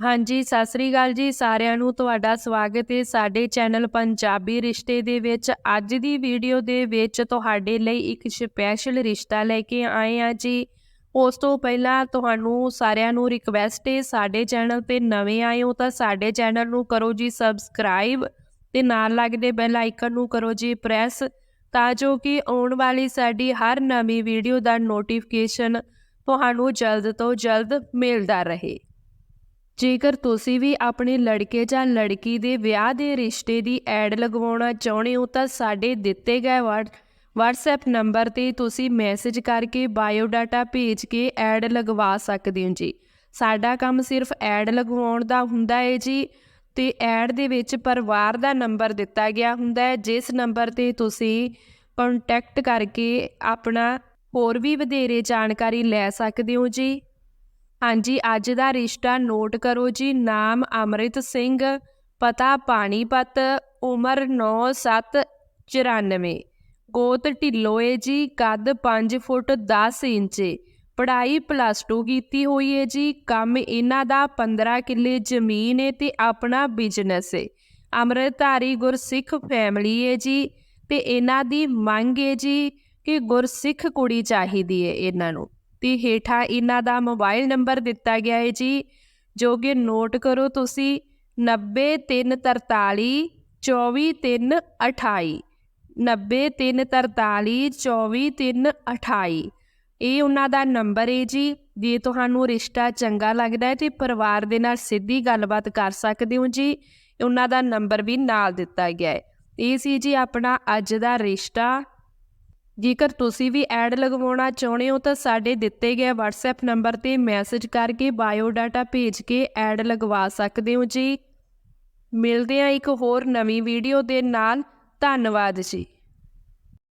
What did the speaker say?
ਹਾਂਜੀ, ਸਤਿ ਸ੍ਰੀ ਅਕਾਲ ਜੀ ਸਾਰਿਆਂ ਨੂੰ। ਤੁਹਾਡਾ ਸਵਾਗਤ ਹੈ ਸਾਡੇ ਚੈਨਲ ਪੰਜਾਬੀ ਰਿਸ਼ਤੇ ਦੇ ਵਿੱਚ। ਅੱਜ ਦੀ ਵੀਡੀਓ ਦੇ ਵਿੱਚ ਤੁਹਾਡੇ ਲਈ ਇੱਕ ਸਪੈਸ਼ਲ ਰਿਸ਼ਤਾ ਲੈ ਕੇ ਆਏ ਆ ਜੀ। ਉਸ ਤੋਂ ਪਹਿਲਾਂ ਤੁਹਾਨੂੰ ਸਾਰਿਆਂ ਨੂੰ ਰਿਕਵੈਸਟ ਹੈ, ਸਾਡੇ ਚੈਨਲ ਤੇ ਨਵੇਂ ਆਏ ਹੋ ਤਾਂ ਸਾਡੇ ਚੈਨਲ ਨੂੰ ਕਰੋ ਜੀ ਸਬਸਕ੍ਰਾਈਬ ਤੇ ਨਾਲ ਲੱਗਦੇ ਬੈਲ ਆਈਕਨ ਨੂੰ ਕਰੋ ਜੀ ਪ੍ਰੈਸ ਤਾਂ ਜੋ ਕਿ ਆਉਣ ਵਾਲੀ ਸਾਡੀ ਹਰ ਨਵੀਂ ਵੀਡੀਓ ਦਾ ਨੋਟੀਫਿਕੇਸ਼ਨ ਤੁਹਾਨੂੰ ਜਲਦ ਤੋਂ ਜਲਦ ਮਿਲਦਾ ਰਹੇ। ਜੇਕਰ ਤੁਸੀਂ ਵੀ ਆਪਣੇ ਲੜਕੇ ਜਾਂ ਲੜਕੀ ਦੇ ਵਿਆਹ ਦੇ ਰਿਸ਼ਤੇ ਦੀ ਐਡ ਲਗਵਾਉਣਾ ਚਾਹੁੰਦੇ ਹੋ ਤਾਂ ਸਾਡੇ ਦਿੱਤੇ ਗਏ WhatsApp ਨੰਬਰ ਤੇ ਤੁਸੀਂ ਮੈਸੇਜ ਕਰਕੇ ਬਾਇਓ ਡਾਟਾ ਭੇਜ ਕੇ ਐਡ ਲਗਵਾ ਸਕਦੇ ਹੋ ਜੀ। ਸਾਡਾ ਕੰਮ ਸਿਰਫ ਐਡ ਲਗਵਾਉਣ ਦਾ ਹੁੰਦਾ ਹੈ ਜੀ ਤੇ ਐਡ ਦੇ ਵਿੱਚ ਪਰਿਵਾਰ ਦਾ ਨੰਬਰ ਦਿੱਤਾ ਗਿਆ ਹੁੰਦਾ ਹੈ, ਜਿਸ ਨੰਬਰ ਤੇ ਤੁਸੀਂ ਕੰਟੈਕਟ ਕਰਕੇ ਆਪਣਾ ਹੋਰ ਵੀ ਵਧੇਰੇ ਜਾਣਕਾਰੀ ਲੈ ਸਕਦੇ ਹੋ ਜੀ। ਹਾਂਜੀ, ਅੱਜ ਦਾ ਰਿਸ਼ਤਾ ਨੋਟ ਕਰੋ ਜੀ, ਨਾਮ ਅਮਰਿਤ ਸਿੰਘ, ਪਤਾ ਪਾਣੀਪਤ, ਉਮਰ 9794 ਗੋਤ ਢਿੱਲੋਏ ਜੀ, ਕੱਦ 5 ਫੁੱਟ 10 ਇੰਚ। ਏ। ਪੜ੍ਹਾਈ ਪਲੱਸ 2 ਕੀਤੀ ਹੋਈ ਹੈ ਜੀ, ਕੰਮ ਇਹਨਾਂ ਦਾ 15 ਕਿੱਲੇ ਜ਼ਮੀਨ ਹੈ ਤੇ ਆਪਣਾ ਬਿਜ਼ਨਸ ਹੈ ਅੰਮ੍ਰਿਤਧਾਰੀ ਗੁਰਸਿੱਖ ਫੈਮਿਲੀ ਹੈ ਜੀ ਤੇ ਇਹਨਾਂ ਦੀ ਮੰਗ ਹੈ ਜੀ ਕਿ ਗੁਰਸਿੱਖ ਕੁੜੀ ਚਾਹੀਦੀ ਹੈ ਇਹਨਾਂ ਨੂੰ। ਤੇ ਹੇਠਾਂ ਇਹਨਾਂ ਦਾ ਮੋਬਾਈਲ ਨੰਬਰ ਦਿੱਤਾ ਗਿਆ ਹੈ ਜੀ, ਜੋ ਕਿ ਨੋਟ ਕਰੋ ਤੁਸੀਂ 90343 24328 90343 24328 ਇਹ ਉਹਨਾਂ ਦਾ ਨੰਬਰ ਹੈ ਜੀ, ਜੇ ਤੁਹਾਨੂੰ ਰਿਸ਼ਤਾ ਚੰਗਾ ਲੱਗਦਾ ਹੈ ਤੇ ਪਰਿਵਾਰ ਦੇ ਨਾਲ ਸਿੱਧੀ ਗੱਲਬਾਤ ਕਰ ਸਕਦੇ ਹੋ ਜੀ ਉਹਨਾਂ ਦਾ ਨੰਬਰ ਵੀ ਨਾਲ ਦਿੱਤਾ ਗਿਆ ਹੈ। ਇਹ ਸੀ ਜੀ ਆਪਣਾ ਅੱਜ ਦਾ ਰਿਸ਼ਤਾ ਜੇਕਰ ਤੁਸੀਂ ਵੀ ਐਡ ਲਗਵਾਉਣਾ ਚਾਹੁੰਦੇ ਹੋ ਤਾਂ ਸਾਡੇ ਦਿੱਤੇ ਗਏ WhatsApp ਨੰਬਰ ਤੇ ਮੈਸੇਜ ਕਰਕੇ ਬਾਇਓ ਡਾਟਾ ਭੇਜ ਕੇ ਐਡ ਲਗਵਾ ਸਕਦੇ ਹੋ ਜੀ। ਮਿਲਦੇ ਹਾਂ ਇੱਕ ਹੋਰ ਨਵੀਂ ਵੀਡੀਓ ਦੇ ਨਾਲ। ਧੰਨਵਾਦ ਜੀ।